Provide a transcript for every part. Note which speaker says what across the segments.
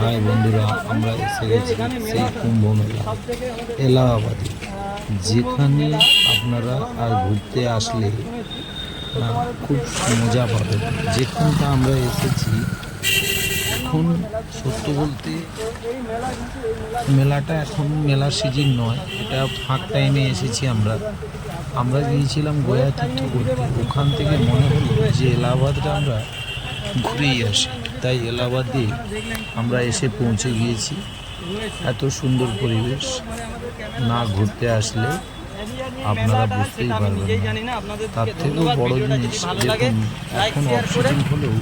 Speaker 1: High বন্ধুরা, আমরা এসে গেছি সেই কুম্ভ মেলা এলাহাবাদে। যেখানে আপনারা আর ঘুরতে আসলে খুব মজা পাবেন। যেখানটা আমরা এসেছি, এখন সত্য বলতে মেলাটা এখন মেলার সিজন নয়, এটা ফাঁক টাইমে এসেছি আমরা। আমরা গিয়েছিলাম গয়া তীর্থ করতে। ওখান থেকে মনে হলো যে এলাহাবাদটা আমরা ঘুরেই আসি। তাই এলাহাবাদে আমরা এসে পৌঁছে গিয়েছি। এত সুন্দর পরিবেশ না ঘুরতে আসলে আপনারা বুঝতেই পারবেন না। তার থেকেও বড় জিনিস দেখুন এখন অক্সিজেন হলেও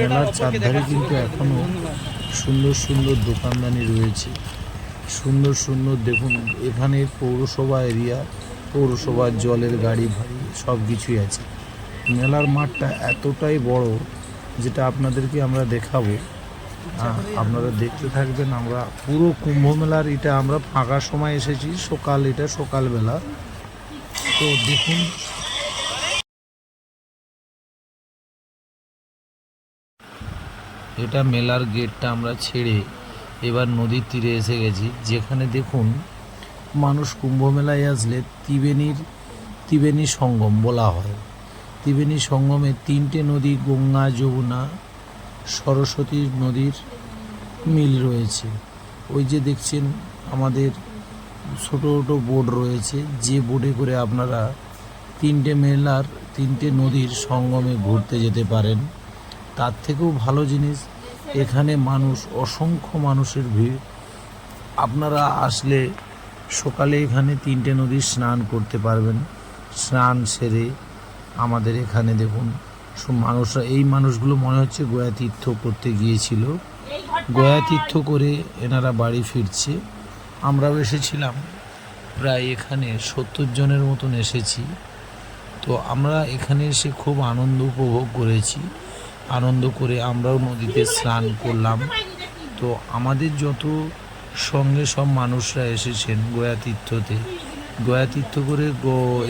Speaker 1: মেলার চারধারে কিন্তু এখনও সুন্দর সুন্দর দোকানদানি রয়েছে। সুন্দর সুন্দর দেখুন এখানে পৌরসভা এরিয়া পৌরসভার জলের গাড়ি ভাড়ি সব কিছুই আছে। মেলার মাঠটা এতটাই বড় যেটা আপনাদেরকে আমরা দেখাবো আপনারা দেখতে থাকবেন আমরা পুরো কুম্ভ মেলার এটা আমরা ফাঁকা সময় এসেছি, সকাল এটা সকালবেলা। তো দেখুন। এটা মেলার গেটটা আমরা ছেড়ে এবার নদীর তীরে এসে গেছি। যেখানে দেখুন মানুষ কুম্ভ মেলায় আসলে ত্রিবেণীর, ত্রিবেণী সঙ্গম বলা হয়। ত্রিবেণী সঙ্গমে তিনটে নদী গঙ্গা, যমুনা, সরস্বতী নদীর মিল রয়েছে। ওই যে দেখছেন, আমাদের ছোটো ছোটো বোর্ড রয়েছে। যে বোটে করে আপনারা তিনটে মেলার তিনটে নদীর সঙ্গমে ঘুরতে যেতে পারেন। তার থেকেও ভালো জিনিস, এখানে মানুষ, অসংখ্য মানুষের ভিড়। আপনারা আসলে সকালে এখানে তিনটে নদীর স্নান করতে পারবেন। স্নান সেরে আমাদের এখানে দেখুন মানুষরা, এই মানুষগুলো মনে হচ্ছে গয়া তীর্থ করতে গিয়েছিল। গয়া তীর্থ করে এনারা বাড়ি ফিরছে। আমরাও এসেছিলাম, প্রায় এখানে সত্তর জনের মতন এসেছি। তো আমরা এখানে এসে খুব আনন্দ উপভোগ করেছি। আনন্দ করে আমরাও নদীতে স্নান করলাম। তো আমাদের যত সঙ্গে সব মানুষরা এসেছেন গয়া তীর্থতে গয়া তীর্থ করে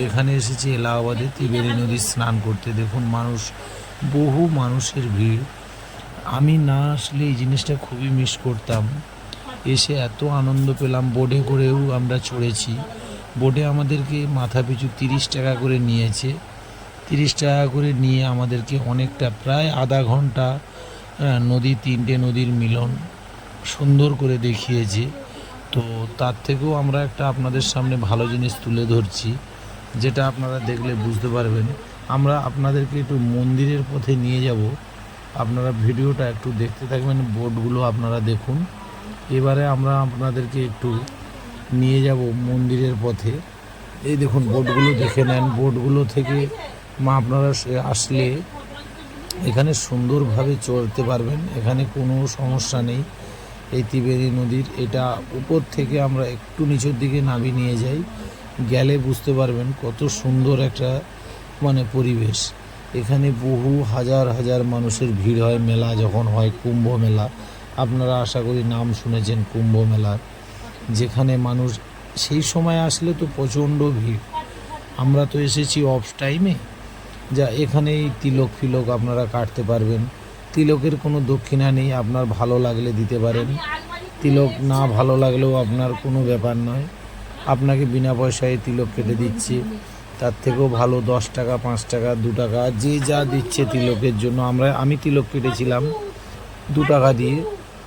Speaker 1: এখানে এসেছে এলাহাবাদে ত্রিবেণী নদী স্নান করতে। দেখুন, মানুষ, বহু মানুষের ভিড়। আমি না আসলে এই জিনিসটা খুবই মিস করতাম। এসে এত আনন্দ পেলাম বোর্ডে করেও আমরা চড়েছি। বোর্ডে আমাদেরকে মাথা পিছু তিরিশ টাকা করে নিয়েছে। তিরিশ টাকা করে নিয়ে আমাদেরকে অনেকটা, প্রায় আধা ঘণ্টা নদী, তিনটে নদীর মিলন সুন্দর করে দেখিয়েছে। তো তার থেকেও আমরা একটা আপনাদের সামনে ভালো জিনিস তুলে ধরছি, যেটা আপনারা দেখলে বুঝতে পারবেন। আমরা আপনাদেরকে একটু মন্দিরের পথে নিয়ে যাব। আপনারা ভিডিওটা একটু দেখতে থাকবেন, বোর্ডগুলো আপনারা দেখুন। এবারে আমরা আপনাদেরকে একটু নিয়ে যাব মন্দিরের পথে। এই দেখুন, বোর্ডগুলো দেখে নেন। বোর্ডগুলো থেকে মা আপনারা আসলে এখানে সুন্দরভাবে চলতে পারবেন। এখানে কোনো সমস্যা নেই। এই ত্রিবেণী নদীর, এটা উপর থেকে আমরা একটু নিচের দিকে নাবি নিয়ে যাই, গেলে বুঝতে পারবেন কত সুন্দর একটা মানে পরিবেশ। এখানে বহু হাজার হাজার মানুষের ভিড় হয় মেলা, যখন হয় কুম্ভ মেলা। আপনারা আশা করি নাম শুনেছেন কুম্ভ মেলার যেখানে মানুষ, সেই সময় আসলে তো প্রচণ্ড ভিড়। আমরা তো এসেছি অফ টাইমে যা এখানেই তিলক ফিলক আপনারা কাটতে পারবেন। তিলকের কোনো দক্ষিণা নেই, আপনার ভালো লাগলে দিতে পারেন। তিলক না ভালো লাগলেও আপনার কোনো ব্যাপার নয়। আপনাকে বিনা পয়সায় তিলক কেটে দিচ্ছে। তার থেকেও ভালো দশ টাকা, পাঁচ টাকা, দু টাকা, যে যা দিচ্ছে তিলকের জন্য। আমরা, আমি তিলক কেটেছিলাম দু টাকা দিয়ে।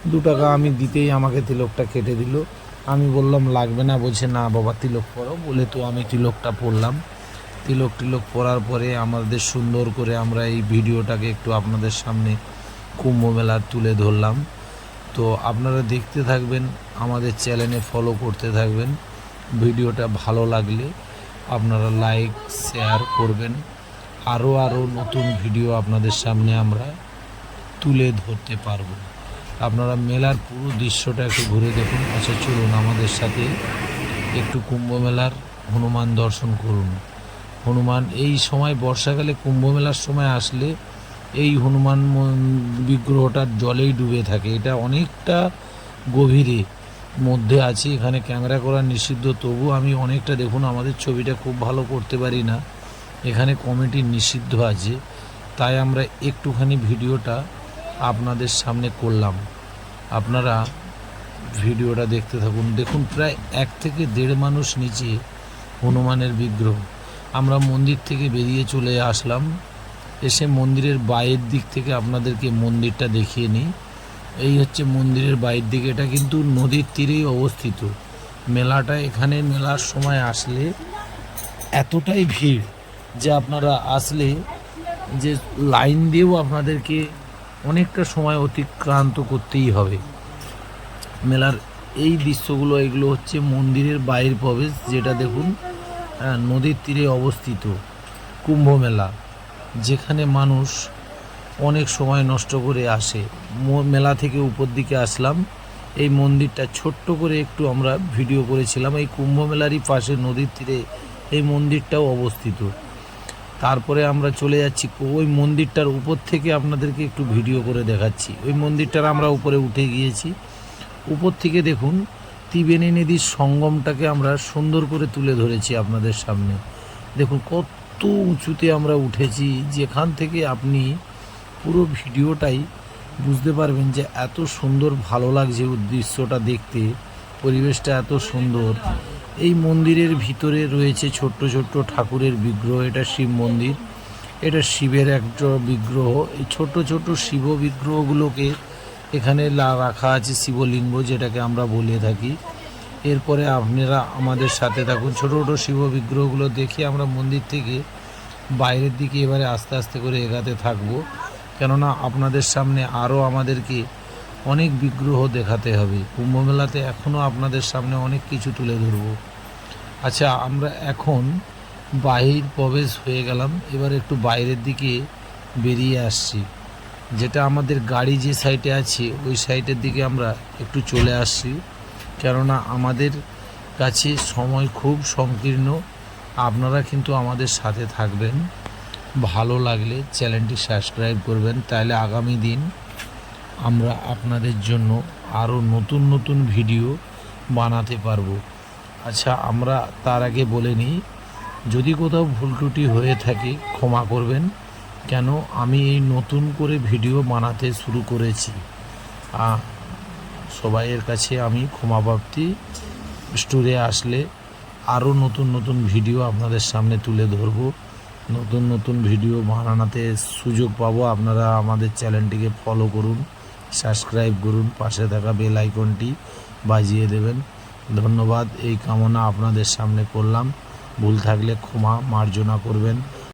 Speaker 1: দু টাকা আমি দিতেই আমাকে তিলকটা কেটে দিল। আমি বললাম, লাগবে না। বলছে, না বাবা, তিলক পরো। বলে তো আমি তিলকটা পরলাম। তিলক টিলক পরার পরে আমাদের সুন্দর করে আমরা এই ভিডিওটাকে একটু আপনাদের সামনে কুম্ভ মেলার তুলে ধরলাম। তো আপনারা দেখতে থাকবেন, আমাদের চ্যানেলে ফলো করতে থাকবেন। ভিডিওটা ভালো লাগলে আপনারা লাইক শেয়ার করবেন। আরও আরও নতুন ভিডিও আপনাদের সামনে আমরা তুলে ধরতে পারব। আপনারা মেলার পুরো দৃশ্যটা একটু ঘুরে দেখুন। আচ্ছা চলুন আমাদের সাথে একটু কুম্ভ মেলার হনুমান দর্শন করুন। হনুমান, এই সময় বর্ষাকালে কুম্ভ মেলার সময় আসলে এই হনুমান মন- বিগ্রহটা জলেই ডুবে থাকে। এটা অনেকটা গভীরে মধ্যে আছে, এখানে ক্যামেরা করা নিষিদ্ধ। তবু আমি অনেকটা দেখুন, আমাদের ছবিটা খুব ভালো করতে পারি না। এখানে কমিটি নিষিদ্ধ আছে, তাই আমরা একটুখানি ভিডিওটা আপনাদের সামনে করলাম। আপনারা ভিডিওটা দেখতে থাকুন। দেখুন, প্রায় এক থেকে দেড় মানুষ নিচে হনুমানের বিগ্রহ। আমরা মন্দির থেকে বেরিয়ে চলে আসলাম। এসে মন্দিরের বাইরের দিক থেকে আপনাদেরকে মন্দিরটা দেখিয়ে নিই। এই হচ্ছে মন্দিরের বাইরের দিকে। এটা কিন্তু নদীর তীরেই অবস্থিত। মেলাটা এখানে মেলার সময় আসলে এতটাই ভিড় যে আপনারা আসলে যে লাইন দিয়েও আপনাদেরকে অনেকটা সময় অতিক্রান্ত করতেই হবে। মেলার এই দৃশ্যগুলো, এগুলো হচ্ছে মন্দিরের বাইরের প্রবেশ, যেটা দেখুন নদীর তীরে অবস্থিত। কুম্ভ মেলা। যেখানে মানুষ অনেক সময় নষ্ট করে আসে। মেলা থেকে উপর দিকে আসলাম। এই মন্দিরটা ছোট্ট করে একটু আমরা ভিডিও করেছিলাম। এই কুম্ভ মেলারই পাশে নদীর তীরে এই মন্দিরটাও অবস্থিত। তারপরে আমরা চলে যাচ্ছি। ওই মন্দিরটার উপর থেকে আপনাদেরকে একটু ভিডিও করে দেখাচ্ছি। ওই মন্দিরটার আমরা উপরে উঠে গিয়েছি। উপর থেকে দেখুন, ত্রিবেণী নদীর সঙ্গমটাকে আমরা সুন্দর করে তুলে ধরেছি আপনাদের সামনে। দেখুন কত উঁচুতে আমরা উঠেছি যেখান থেকে আপনি পুরো ভিডিওটাই বুঝতে পারবেন যে এত সুন্দর ভালো লাগছে দৃশ্যটা দেখতে, পরিবেশটা এত সুন্দর। এই মন্দিরের ভিতরে রয়েছে ছোট্ট ছোট্ট ঠাকুরের বিগ্রহ, এটা শিব মন্দির। এটা শিবের একটা বিগ্রহ। এই ছোট ছোট শিব বিগ্রহগুলোকে এখানে রাখা আছে শিবলিঙ্গ, যেটাকে আমরা বলে থাকি। এরপরে আপনারা আমাদের সাথে থাকুন। ছোট ছোটো শিব বিগ্রহগুলো দেখে আমরা মন্দির থেকে বাইরের দিকে এবারে আস্তে আস্তে করে এগাতে থাকব। কেননা আপনাদের সামনে আরও আমাদেরকে অনেক বিগ্রহ দেখাতে হবে। কুম্ভমেলাতে এখনও আপনাদের সামনে অনেক কিছু তুলে ধরবো। আচ্ছা আমরা এখন বাহির প্রবেশ হয়ে গেলাম। এবার একটু বাইরের দিকে বেরিয়ে আসছি। যেটা আমাদের গাড়ি যে সাইডে আছে, ওই সাইডের দিকে আমরা একটু চলে আসছি। কেননা আমাদের কাছে সময় খুব সংকীর্ণ। আপনারা কিন্তু আমাদের সাথে থাকবেন। ভালো লাগলে চ্যানেলটি সাবস্ক্রাইব করবেন। তাহলে আগামী দিন আমরা আপনাদের জন্য আরও নতুন নতুন ভিডিও বানাতে পারব। আচ্ছা আমরা তার আগে বলে নিই, যদি কোথাও ভুল ত্রুটি হয়ে থাকে, ক্ষমা করবেন। কেন? আমি এই নতুন করে ভিডিও বানাতে শুরু করেছি। সবাইয়ের কাছে আমি ক্ষমাপ্রাপ্তি। স্টোরে আসলে আরও নতুন নতুন ভিডিও আপনাদের সামনে তুলে ধরবো। নতুন নতুন ভিডিও বানানোতে সুযোগ পাবো। আপনারা আমাদের চ্যানেলটিকে ফলো করুন সাবস্ক্রাইব করুন, পাশে থাকা বেল আইকনটি বাজিয়ে দেবেন। ধন্যবাদ। এই কামনা আপনাদের সামনে করলাম। ভুল থাকলে ক্ষমা মার্জনা করবেন।